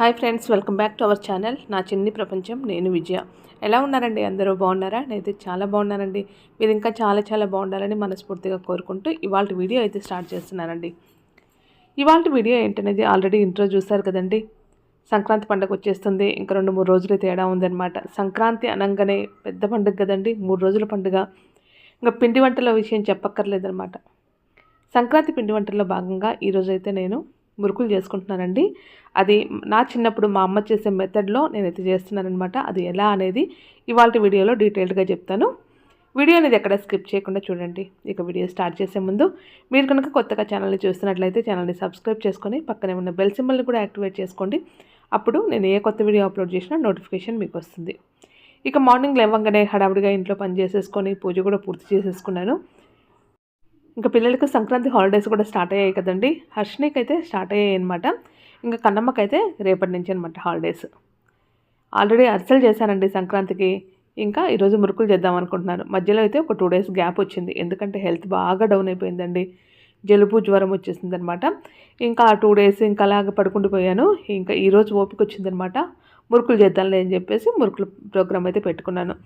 Hi friends welcome back to our channel. నా చిన్ని ప్రపంచం నేను విజయ. ఎలా ఉన్నారండి? అందరూ బాగున్నారా? నేనైతే చాలా బాగున్నానండి. మీరు ఇంకా చాలా చాలా బాగుండాలని మనస్ఫూర్తిగా కోరుకుంటూ ఇవాళ వీడియో అయితే స్టార్ట్ చేస్తున్నానండి. ఇవాళ వీడియో ఏంటనేది ఆల్రెడీ ఇంట్రో చూశారు కదండి. సంక్రాంతి పండుగ వచ్చేస్తుంది. ఇంకా రెండు మూడు రోజులు తేడా ఉందన్నమాట. సంక్రాంతి అనగానే పెద్ద పండుగ కదండి. మూడు రోజుల పండుగ. ఇంకా పిండి వంటల విషయం చెప్పక్కర్లేదన్నమాట. సంక్రాంతి పిండి వంటల్లో భాగంగా ఈరోజైతే నేను మురుకులు చేసుకుంటున్నానండి. అది నా చిన్నప్పుడు మా అమ్మ చేసే మెథడ్లో నేనైతే చేస్తున్నానమాట అది ఎలా అనేది ఇవాళ వీడియోలో డీటెయిల్డ్గా చెప్తాను. వీడియో అనేది ఎక్కడ స్కిప్ చేయకుండా చూడండి. ఇక వీడియో స్టార్ట్ చేసే ముందు మీరు కనుక కొత్తగా ఛానల్ని చూస్తున్నట్లయితే ఛానల్ని సబ్స్క్రైబ్ చేసుకొని పక్కనే ఉన్న బెల్ సింబల్ని కూడా యాక్టివేట్ చేసుకోండి. అప్పుడు నేను ఏ కొత్త వీడియో అప్లోడ్ చేసినా నోటిఫికేషన్ మీకు వస్తుంది. ఇక మార్నింగ్ లేవంగానే హడావుడిగా ఇంట్లో పని చేసేసుకొని పూజ కూడా పూర్తి చేసేసుకున్నాను. ఇంకా పిల్లలకు సంక్రాంతి హాలిడేస్ కూడా స్టార్ట్ అయ్యాయి కదండి. హర్షణికి అయితే స్టార్ట్ అయ్యాయి అనమాట ఇంకా కన్నమ్మకి అయితే రేపటి నుంచి అనమాట హాలిడేస్. ఆల్రెడీ అరిసెలు చేశానండి సంక్రాంతికి. ఇంకా ఈరోజు మురుకులు చేద్దాం అనుకుంటున్నాను మధ్యలో అయితే ఒక టూ డేస్ గ్యాప్ వచ్చింది. ఎందుకంటే హెల్త్ బాగా డౌన్ అయిపోయిందండి. జలుబు జ్వరం వచ్చేసింది అనమాట ఇంకా ఆ టూ డేస్ ఇంకా అలాగ పడుకుండిపోయాను ఇంకా ఈరోజు ఓపిక వచ్చిందనమాట మురుకులు చేద్దాంలే అని చెప్పేసి మురుకులు ప్రోగ్రామ్ అయితే పెట్టుకున్నాను.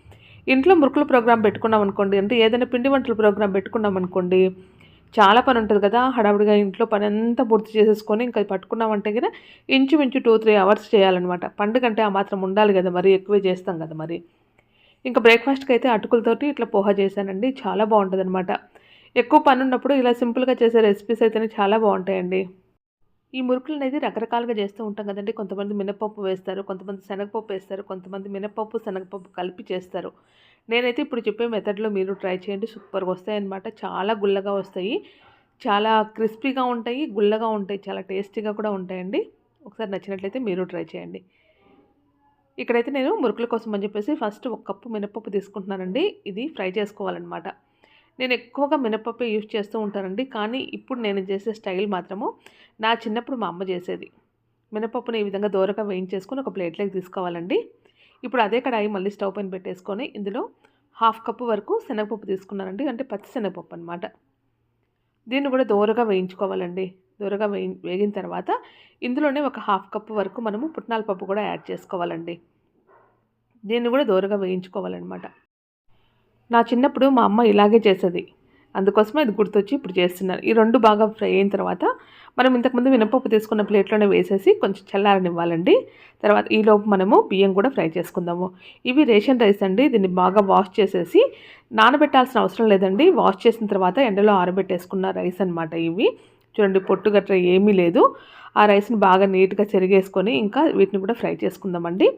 ఇంట్లో మురుకుల ప్రోగ్రామ్ పెట్టుకున్నాం అనుకోండి అంటే ఏదైనా పిండి వంటల ప్రోగ్రామ్ పెట్టుకున్నాం అనుకోండి చాలా పని ఉంటుంది కదా హడావుడిగా ఇంట్లో పని అంతా పూర్తి చేసేసుకొని ఇంకా పట్టుకున్నామంటే కదా ఇంచుమించు టూ త్రీ అవర్స్ చేయాలన్నమాట. పండుగ అంటే ఆ మాత్రం ఉండాలి కదా మరి ఎక్కువే చేస్తాం కదా మరి. ఇంకా బ్రేక్ఫాస్ట్కి అయితే అటుకులతోటి ఇట్లా పోహా చేశానండి చాలా బాగుంటుంది అనమాట ఎక్కువ పని ఉన్నప్పుడు ఇలా సింపుల్గా చేసే రెసిపీస్ అయితేనే చాలా బాగుంటాయండి. ఈ మురుకులు అనేది రకరకాలుగా చేస్తూ ఉంటాం కదండి. కొంతమంది మినపప్పు వేస్తారు కొంతమంది శనగపప్పు వేస్తారు కొంతమంది మినపప్పు శనగపప్పు కలిపి చేస్తారు. నేనైతే ఇప్పుడు చెప్పే మెథడ్లో మీరు ట్రై చేయండి. సూపర్గా వస్తాయి అనమాట చాలా గుల్లగా వస్తాయి. చాలా క్రిస్పీగా ఉంటాయి గుల్లగా ఉంటాయి చాలా టేస్టీగా కూడా ఉంటాయండి. ఒకసారి నచ్చినట్లయితే మీరు ట్రై చేయండి. ఇక్కడైతే నేను మురుకుల కోసం అని చెప్పేసి ఫస్ట్ ఒక కప్పు మినపప్పు తీసుకుంటున్నానండి. ఇది ఫ్రై చేసుకోవాలన్నమాట. నేను ఎక్కువగా మినపప్పే యూజ్ చేస్తూ ఉంటానండి. కానీ ఇప్పుడు నేను చేసే స్టైల్ మాత్రము నా చిన్నప్పుడు మా అమ్మ చేసేది. మినపప్పుని ఈ విధంగా దూరగా వేయించేసుకొని ఒక ప్లేట్లోకి తీసుకోవాలండి. ఇప్పుడు అదే కడాయి మళ్ళీ స్టవ్ పైన పెట్టేసుకొని ఇందులో హాఫ్ కప్పు వరకు శనగపప్పు తీసుకున్నానండి. అంటే పచ్చి శనగపప్పు అనమాట దీన్ని కూడా దూరగా వేయించుకోవాలండి. దూరగా వేయి వేగిన తర్వాత ఇందులోనే ఒక హాఫ్ కప్పు వరకు మనము పుట్నాల పప్పు కూడా యాడ్ చేసుకోవాలండి. దీన్ని కూడా దూరగా వేయించుకోవాలన్నమాట. నా చిన్నప్పుడు మా అమ్మ ఇలాగే చేసేది. అందుకోసమే ఇది గుర్తొచ్చి ఇప్పుడు చేస్తున్నాను ఈ రెండు బాగా ఫ్రై అయిన తర్వాత మనం ఇంతకుముందు మినపప్పు తీసుకున్న ప్లేట్లోనే వేసేసి కొంచెం చల్లారనివ్వాలండి. తర్వాత ఈలోపు మనము బియ్యం కూడా ఫ్రై చేసుకుందాము. ఇవి రేషన్ రైస్ అండి. దీన్ని బాగా వాష్ చేసేసి నానబెట్టాల్సిన అవసరం లేదండి. వాష్ చేసిన తర్వాత ఎండలో ఆరబెట్టేసుకున్న రైస్ అనమాట ఇవి. చూడండి పొట్టు గట్రా ఏమీ లేదు. ఆ రైస్ని బాగా నీట్గా చెరిగేసుకొని ఇంకా వీటిని కూడా ఫ్రై చేసుకుందామండి.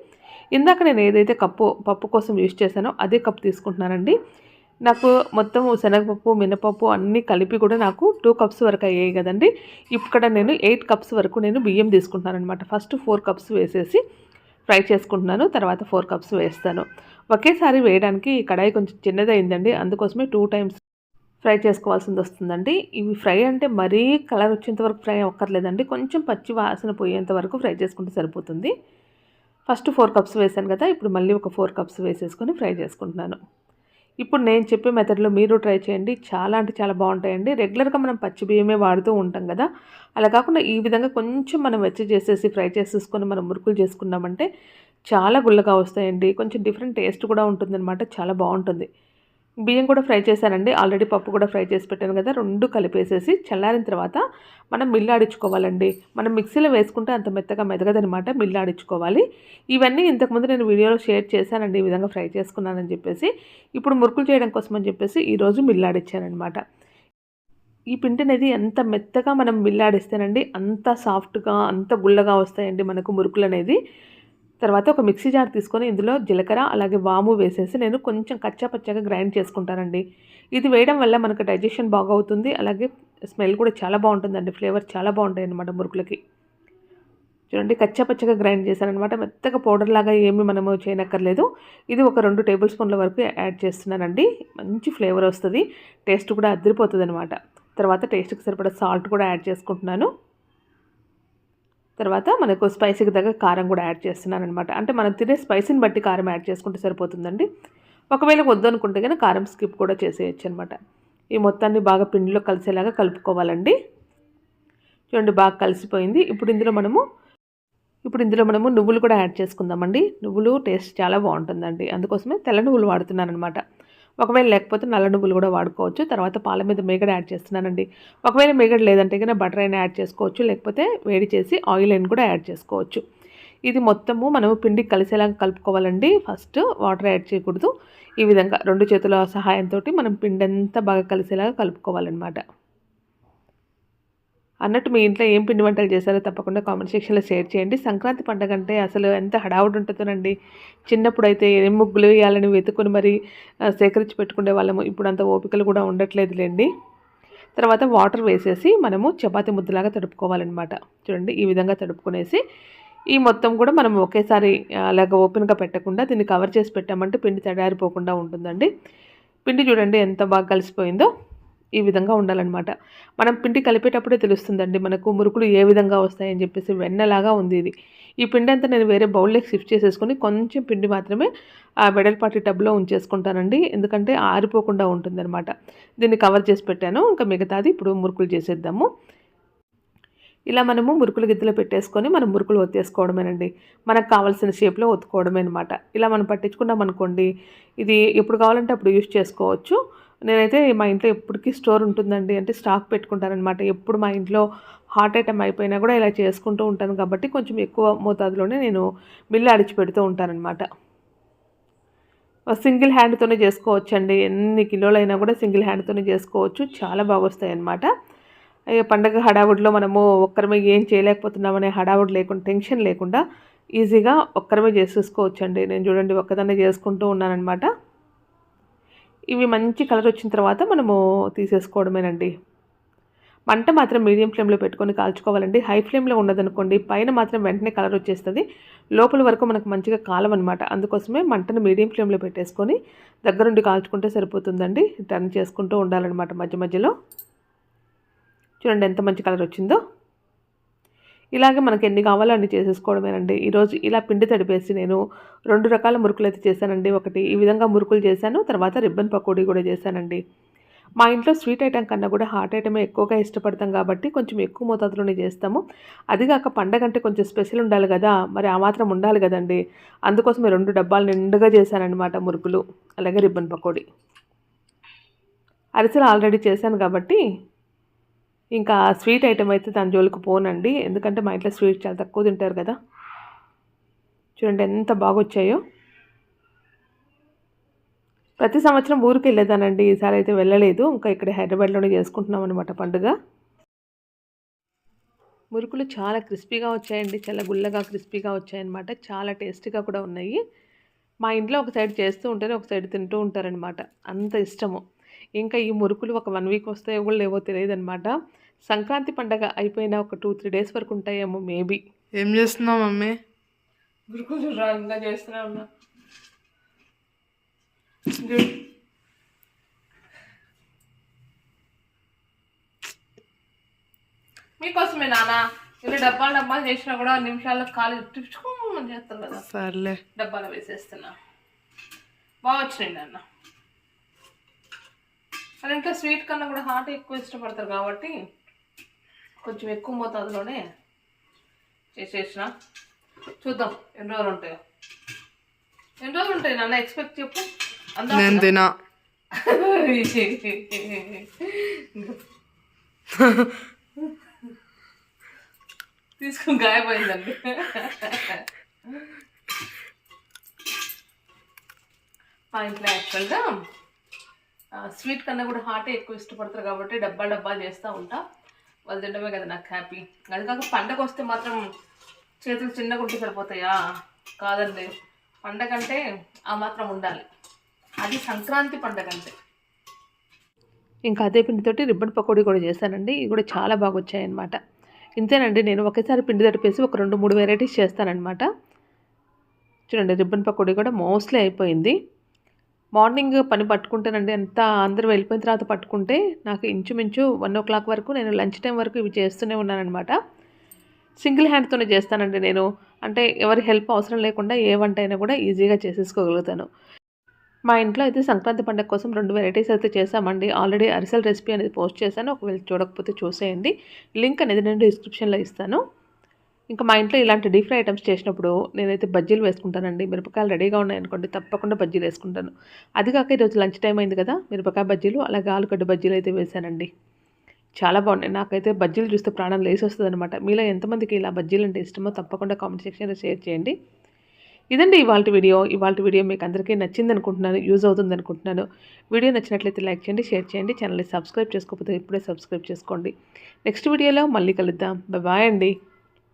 ఇందాక నేను ఏదైతే కప్పు పప్పు కోసం యూజ్ చేశానో అదే కప్పు తీసుకుంటున్నానండి. నాకు మొత్తం శనగపప్పు మినపప్పు అన్నీ కలిపి కూడా నాకు టూ కప్స్ వరకు అయ్యాయి కదండి. ఇక్కడ నేను ఎయిట్ కప్స్ వరకు నేను బియ్యం తీసుకుంటున్నాను అనమాట ఫస్ట్ ఫోర్ కప్స్ వేసేసి ఫ్రై చేసుకుంటున్నాను తర్వాత ఫోర్ కప్స్ వేస్తాను. ఒకేసారి వేయడానికి ఈ కడాయి కొంచెం చిన్నదైందండి. అందుకోసమే టూ టైమ్స్ ఫ్రై చేసుకోవాల్సింది వస్తుందండి. ఇవి ఫ్రై అంటే మరీ కలర్ వచ్చేంత వరకు ఫ్రై అవ్వక్కర్లేదండి. కొంచెం పచ్చి వాసన పోయేంత వరకు ఫ్రై చేసుకుంటే సరిపోతుంది. ఫస్ట్ ఫోర్ కప్స్ వేసాను కదా ఇప్పుడు మళ్ళీ ఒక ఫోర్ కప్స్ వేసేసుకొని ఫ్రై చేసుకుంటున్నాను. ఇప్పుడు నేను చెప్పే మెథడ్లో మీరు ట్రై చేయండి. చాలా అంటే చాలా బాగుంటాయండి. రెగ్యులర్గా మనం పచ్చి బియ్యమే వాడుతూ ఉంటాం కదా అలా కాకుండా ఈ విధంగా కొంచెం మనం వెచ్చ చేసేసి ఫ్రై చేసేసుకొని మనం మురుకులు చేసుకున్నామంటే చాలా గుల్లగా వస్తాయండి. కొంచెం డిఫరెంట్ టేస్ట్ కూడా ఉంటుందన్నమాట. చాలా బాగుంటుంది. బియ్యం కూడా ఫ్రై చేశానండి. ఆల్రెడీ పప్పు కూడా ఫ్రై చేసి పెట్టాను కదా రెండు కలిపేసేసి చల్లారిన తర్వాత మనం మిల్లాడించుకోవాలండి మనం మిక్సీలో వేసుకుంటే అంత మెత్తగా మెదగదనమాట మిల్లాడించుకోవాలి ఇవన్నీ ఇంతకుముందు నేను వీడియోలో షేర్ చేశానండి ఈ విధంగా ఫ్రై చేసుకున్నానని చెప్పేసి. ఇప్పుడు మురుకులు చేయడం కోసం అని చెప్పేసి ఈరోజు మిల్లాడిచ్చానమాట ఈ పిండి అనేది ఎంత మెత్తగా మనం మిల్లాడిస్తేనండి అంత సాఫ్ట్గా అంత గుల్లగా వస్తాయండి మనకు మురుకులు అనేది తర్వాత ఒక మిక్సీ జార్ తీసుకొని ఇందులో జీలకర్ర అలాగే వాము వేసేసి నేను కొంచెం కచ్చా పచ్చగా గ్రైండ్ చేసుకుంటానండి. ఇది వేయడం వల్ల మనకు డైజెషన్ బాగా అవుతుంది అలాగే స్మెల్ కూడా చాలా బాగుంటుందండి ఫ్లేవర్ చాలా బాగుంటాయి అన్నమాట మురుకులకి. చూడండి కచ్చా పచ్చగా గ్రైండ్ చేశానమాట మెత్తగా పౌడర్ లాగా ఏమి మనము చేయనక్కర్లేదు. ఇది ఒక రెండు టేబుల్ స్పూన్ల వరకు యాడ్ చేస్తున్నానండి. మంచి ఫ్లేవర్ వస్తుంది టేస్ట్ కూడా అదిరిపోతుంది అనమాట తర్వాత టేస్ట్కి సరిపడా సాల్ట్ కూడా యాడ్ చేసుకుంటున్నాను. తర్వాత మనకు స్పైసీకి తగ్గ కారం కూడా యాడ్ చేస్తున్నాను అనమాట అంటే మనం తినే స్పైసీని బట్టి కారం యాడ్ చేసుకుంటే సరిపోతుందండి. ఒకవేళ వద్దు అనుకుంటే కానీ కారం స్కిప్ కూడా చేసేయచ్చు అనమాట ఈ మొత్తాన్ని బాగా పిండిలో కలిసేలాగా కలుపుకోవాలండి. చూడండి బాగా కలిసిపోయింది. ఇప్పుడు ఇందులో మనము ఇప్పుడు ఇందులో మనము నువ్వులు కూడా యాడ్ చేసుకుందామండి. నువ్వులు టేస్ట్ చాలా బాగుంటుందండి. అందుకోసమే తెల్ల నువ్వులు వాడుతున్నాను అనమాట ఒకవేళ లేకపోతే నల్ల నువ్వులు కూడా వాడుకోవచ్చు. తర్వాత పాల మీద మేగడ యాడ్ చేస్తున్నానండి. ఒకవేళ మేగడ లేదంటే కనుక బటర్ అయినా యాడ్ చేసుకోవచ్చు. లేకపోతే వేడి చేసి ఆయిల్ అయిన కూడా యాడ్ చేసుకోవచ్చు. ఇది మొత్తము మనము పిండి కలిసేలాగా కలుపుకోవాలండి. ఫస్ట్ వాటర్ యాడ్ చేయకూడదు. ఈ విధంగా రెండు చేతుల సహాయంతో మనం పిండి అంతా బాగా కలిసేలాగా కలుపుకోవాలన్నమాట. అన్నట్టు మీ ఇంట్లో ఏం పిండి వంటలు చేశారో తప్పకుండా కామెంట్ సెక్షన్లో షేర్ చేయండి. సంక్రాంతి పండుగ అంటే అసలు ఎంత హడావుడు ఉంటుందోనండి. చిన్నప్పుడు అయితే ఏం ముగ్గులు వేయాలని వెతుకుని మరి సేకరించి పెట్టుకునే వాళ్ళము. ఇప్పుడు అంత ఓపికలు కూడా ఉండట్లేదులేండి. తర్వాత వాటర్ వేసేసి మనము చపాతి ముద్దలాగా తడుపుకోవాలన్నమాట. చూడండి ఈ విధంగా తడుపుకునేసి ఈ మొత్తం కూడా మనం ఒకేసారి అలాగ ఓపెన్గా పెట్టకుండా దీన్ని కవర్ చేసి పెట్టామంటే పిండి తడారిపోకుండా ఉంటుందండి. పిండి చూడండి ఎంత బాగా కలిసిపోయిందో. ఈ విధంగా ఉండాలన్నమాట. మనం పిండి కలిపేటప్పుడే తెలుస్తుందండి మనకు మురుకులు ఏ విధంగా వస్తాయని చెప్పేసి వెన్నలాగా ఉంది ఇది. ఈ పిండి అంతా నేను వేరే బౌల్లోకి షిఫ్ట్ చేసేసుకొని కొంచెం పిండి మాత్రమే ఆ వెడల్పాటి టబ్లో ఉంచేసుకుంటానండి. ఎందుకంటే ఆరిపోకుండా ఉంటుందన్నమాట. దీన్ని కవర్ చేసి పెట్టాను. ఇంకా మిగతాది ఇప్పుడు మురుకులు చేసేద్దాము. ఇలా మనము మురుకులు గిద్దలు పెట్టేసుకొని మనం మురుకులు ఒత్తేసుకోవడమేనండి. మనకు కావాల్సిన షేప్లో ఒత్తుకోవడమే అనమాట ఇలా మనం పట్టించుకున్నాం అనుకోండి ఇది ఎప్పుడు కావాలంటే అప్పుడు యూజ్ చేసుకోవచ్చు. నేనైతే మా ఇంట్లో ఎప్పటికీ స్టోర్ ఉంటుందండి. అంటే స్టాక్ పెట్టుకుంటానమాట ఎప్పుడు మా ఇంట్లో హార్ట్ ఐటమ్ అయిపోయినా కూడా ఇలా చేసుకుంటూ ఉంటాను కాబట్టి కొంచెం ఎక్కువ మోతాదులోనే నేను మిల్లు అడిచిపెడుతూ ఉంటానన్నమాట. సింగిల్ హ్యాండ్తోనే చేసుకోవచ్చండి. ఎన్ని కిలోలైనా కూడా సింగిల్ హ్యాండ్తోనే చేసుకోవచ్చు. చాలా బాగా వస్తాయి అన్నమాట పండగ హడావుడిలో మనము ఒక్కరమే ఏం చేయలేకపోతున్నామనే హడావుడి లేకుండా టెన్షన్ లేకుండా ఈజీగా ఒక్కరమే చేసేసుకోవచ్చండి. నేను చూడండి ఒక్కదాన్నే చేసుకుంటూ ఉన్నానమాట ఇవి మంచి కలర్ వచ్చిన తర్వాత మనము తీసేసుకోవడమేనండి. మంట మాత్రం మీడియం ఫ్లేమ్లో పెట్టుకొని కాల్చుకోవాలండి. హై ఫ్లేమ్లో ఉన్నదనుకోండి పైన మాత్రం వెంటనే కలర్ వచ్చేస్తుంది. లోపల వరకు మనకు మంచిగా కాలమన్నమాట. అందుకోసమే మంటను మీడియం ఫ్లేమ్లో పెట్టేసుకొని దగ్గరుండి కాల్చుకుంటే సరిపోతుందండి. టర్న్ చేసుకుంటూ ఉండాలన్నమాట మధ్య మధ్యలో. చూడండి ఎంత మంచి కలర్ వచ్చిందో. ఇలాగే మనకి ఎన్ని కావాలో అన్ని చేసేసుకోవడమేనండి. ఈరోజు ఇలా పిండి తడిపేసి నేను రెండు రకాల మురుకులు అయితే చేశానండి. ఒకటి ఈ విధంగా మురుకులు చేశాను తర్వాత రిబ్బన్ పకోడీ కూడా చేశానండి. మా ఇంట్లో స్వీట్ ఐటెం కన్నా కూడా హాట్ ఐటమే ఎక్కువగా ఇష్టపడతాం కాబట్టి కొంచెం ఎక్కువ మోతాదులోనే చేస్తాము. అదిగాక పండగ అంటే కొంచెం స్పెషల్ ఉండాలి కదా మరి ఆ మాత్రం ఉండాలి కదండి. అందుకోసం రెండు డబ్బాలు నిండుగా చేశానన్నమాట మురుకులు అలాగే రిబ్బన్ పకోడీ. అరిసెలు ఆల్రెడీ చేశాను కాబట్టి ఇంకా స్వీట్ ఐటెం అయితే దాని జోలికి పోనండి. ఎందుకంటే మా ఇంట్లో స్వీట్ చాలా తక్కువ తింటారు కదా. చూడండి ఎంత బాగా వచ్చాయో ప్రతి సంవత్సరం ఊరికి వెళ్ళేదానండి. ఈసారి అయితే వెళ్ళలేదు. ఇంకా ఇక్కడ హైదరాబాద్లోనే చేసుకుంటున్నాం అనమాట పండుగ. మురుకులు చాలా క్రిస్పీగా వచ్చాయండి. చాలా గుల్లగా క్రిస్పీగా వచ్చాయన్నమాట. చాలా టేస్టీగా కూడా ఉన్నాయి. మా ఇంట్లో ఒక సైడ్ చేస్తూ ఉంటారు ఒక సైడ్ తింటూ ఉంటారనమాట అంత ఇష్టము. ఇంకా ఈ మురుకులు ఒక వన్ వీక్ వస్తాయో కూడా లేవో తెలియదు అనమాట సంక్రాంతి పండగ అయిపోయిన ఒక టూ త్రీ డేస్ వరకు ఉంటాయేమో మేబీ ఏం చేస్తున్నావు మమ్మీ? మురుకులు ఇంకా చేస్తూనే ఉన్నా. మీకోసమే నానా ఇలా డబ్బాలు డబ్బాలు చేసినా కూడా నిమిషాల్లో కాలు టిప్చుకోమని చేస్తాను కదా సర్లే. డబ్బాలో వేసేస్తున్నా. బాగా వచ్చినాయి నాన్న. అది ఇంకా స్వీట్ కన్నా కూడా హాట్ ఎక్కువ ఇష్టపడతారు కాబట్టి కొంచెం ఎక్కువ మోతాదులోనే చేసేసిన. చూద్దాం ఎన్ని రోజులు ఉంటాయో. ఎన్ని రోజులు ఉంటాయి? నాన్న ఎక్స్పెక్ట్ చెప్పు. నేను తినా. తీసుకుని గాయపోయిందండి మా ఇంట్లో యాక్చువల్గా స్వీట్ కన్నా కూడా హాటే ఎక్కువ ఇష్టపడతారు కాబట్టి డబ్బా డబ్బా చేస్తూ ఉంటా. వాళ్ళు తినడమే కదా నాకు హ్యాపీ అది కాక పండగ వస్తే మాత్రం చేతులు చిన్నగా ఉంటే సరిపోతాయా? కాదండి. పండగ అంటే ఆ మాత్రం ఉండాలి. అది సంక్రాంతి పండగ అంటే ఇంకా అదే పిండితోటి రిబ్బన్ పకోడీ కూడా చేశానండి. ఇవి కూడా చాలా బాగా వచ్చాయన్నమాట. ఇంతేనండి నేను ఒకేసారి పిండి తడిపేసి ఒక రెండు మూడు వెరైటీస్ చేస్తానన్నమాట. చూడండి రిబ్బన్ పకోడీ కూడా మోస్ట్లీ అయిపోయింది. మార్నింగ్ పని పట్టుకుంటానండి. అంతా అందరూ వెళ్ళిపోయిన తర్వాత పట్టుకుంటే నాకు ఇంచుమించు వన్ ఓ క్లాక్ వరకు నేను లంచ్ టైం వరకు ఇవి చేస్తూనే ఉన్నానమాట సింగిల్ హ్యాండ్తోనే చేస్తానండి నేను. అంటే ఎవరి హెల్ప్ అవసరం లేకుండా ఏ వంట అయినా కూడా ఈజీగా చేసేసుకోగలుగుతాను. మా ఇంట్లో అయితే సంక్రాంతి పండుగ కోసం రెండు వెరైటీస్ అయితే చేసామండి ఆల్రెడీ అరిసెల్ రెసిపీ అనేది పోస్ట్ చేశాను. ఒకవేళ చూడకపోతే చూసేయండి. లింక్ అనేది నేను డిస్క్రిప్షన్లో ఇస్తాను. ఇంకా మా ఇంట్లో ఇలాంటి డీప్ ఫ్రై ఐటమ్స్ చేసినప్పుడు నేనైతే బజ్జీలు వేసుకుంటానండి. మిరపకాయలు రెడీగా ఉన్నాయనుకోండి తప్పకుండా బజ్జీలు వేసుకుంటాను. అది కాక ఈరోజు లంచ్ టైం అయింది కదా మిరపకాయ బజ్జీలు అలాగే ఆలుగడ్డ బజ్జీలు అయితే వేశానండి. చాలా బాగున్నాయి. నాకైతే బజ్జీలు చూస్తే ప్రాణం లేసి వస్తుంది అనమాట మీలో ఎంతమందికి ఇలా బజ్జీలు అంటే ఇష్టమో తప్పకుండా కామెంట్ సెక్షన్లో షేర్ చేయండి. ఇదండి ఇవాళ వీడియో. ఇవాళ వీడియో మీకు అందరికీ నచ్చింది అనుకుంటున్నాను యూజ్ అవుతుంది అనుకుంటున్నాను. వీడియో నచ్చినట్లయితే లైక్ చేయండి షేర్ చేయండి. ఛానల్ని సబ్స్క్రైబ్ చేసుకోకపోతే ఇప్పుడే సబ్స్క్రైబ్ చేసుకోండి. నెక్స్ట్ వీడియోలో మళ్ళీ కలుద్దాం. బాయ్ అండి.